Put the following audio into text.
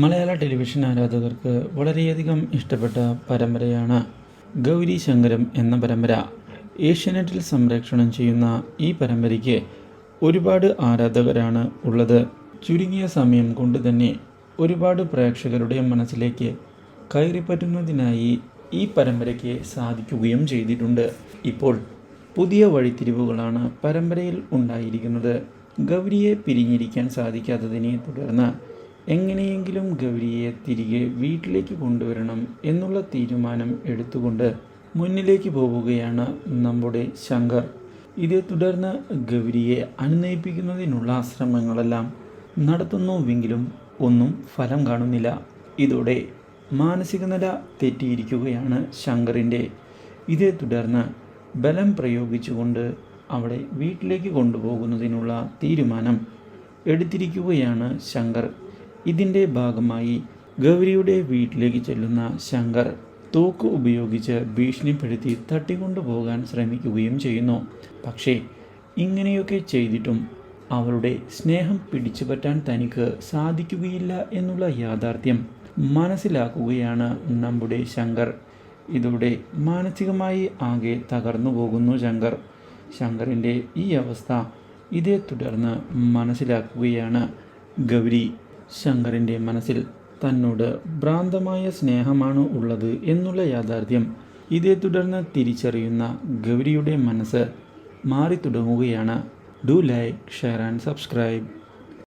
മലയാള television ആരാധകർക്ക് വളരെയധികം ഇഷ്ടപ്പെട്ട പരമ്പരയാണ് ഗൗരി ശങ്കരം എന്ന പരമ്പര. ഏഷ്യാനെറ്റിൽ സംപ്രേക്ഷണം ചെയ്യുന്ന ഈ പരമ്പരയ്ക്ക് ഒരുപാട് ആരാധകരാണ് ഉള്ളത്. ചുരുങ്ങിയ സമയം കൊണ്ട് തന്നെ ഒരുപാട് പ്രേക്ഷകരുടെ മനസ്സിലേക്ക് കയറിപ്പറ്റുന്നതിനായി ഈ പരമ്പരയ്ക്ക് സാധിക്കുകയും ചെയ്തിട്ടുണ്ട്. ഇപ്പോൾ പുതിയ വഴിത്തിരിവുകളാണ് പരമ്പരയിൽ ഉണ്ടായിരിക്കുന്നത്. ഗൗരിയെ പിരിഞ്ഞിരിക്കാൻ സാധിക്കാത്തതിനെ തുടർന്ന് എങ്ങനെയെങ്കിലും ഗൗരിയെ തിരികെ വീട്ടിലേക്ക് കൊണ്ടുവരണം എന്നുള്ള തീരുമാനം എടുത്തുകൊണ്ട് മുന്നിലേക്ക് പോവുകയാണ് നമ്മുടെ ശങ്കർ. ഇതേ തുടർന്ന് ഗൗരിയെ അനുനയിപ്പിക്കുന്നതിനുള്ള ശ്രമങ്ങളെല്ലാം നടത്തുന്നുവെങ്കിലും ഒന്നും ഫലം കാണുന്നില്ല. ഇതോടെ മാനസിക നില തെറ്റിയിരിക്കുകയാണ് ശങ്കറിന്റെ ഇതേ തുടർന്ന് ബലം പ്രയോഗിച്ചുകൊണ്ട് അവളെ വീട്ടിലേക്ക് കൊണ്ടുപോകുന്നതിനുള്ള തീരുമാനം എടുത്തിരിക്കുകയാണ് ശങ്കർ. ഇതിന്റെ ഭാഗമായി ഗൗരിയുടെ വീട്ടിലേക്ക് ചെല്ലുന്ന ശങ്കർ തോക്ക് ഉപയോഗിച്ച് ഭീഷണിപ്പെടുത്തി തട്ടിക്കൊണ്ടുപോകാൻ ശ്രമിക്കുകയും ചെയ്യുന്നു. പക്ഷേ ഇങ്ങനെയൊക്കെ ചെയ്തിട്ടും അവളുടെ സ്നേഹം പിടിച്ചുപറ്റാൻ തനിക്ക് സാധിക്കുകയില്ല എന്നുള്ള യാഥാർത്ഥ്യം മനസ്സിലാക്കുകയാണ് നമ്മുടെ ശങ്കർ. ഇതോടെ മാനസികമായി ആകെ തകർന്നു പോകുന്നു ശങ്കർ. ശങ്കറിന്റെ ഈ അവസ്ഥ ഇതേ തുടർന്ന് മനസ്സിലാക്കുകയാണ് ഗൗരി. ശങ്കറിന്റെ മനസ്സിൽ തന്നോട് ഭ്രാന്തമായ സ്നേഹമാണ് ഉള്ളത് എന്നുള്ള യാഥാർത്ഥ്യം. ഇതേ തുടർന്ന് തിരിച്ചറിയുന്ന ഗൗരിയുടെ മനസ്സ് മാറി തുടങ്ങുകയാണ് do like share and subscribe.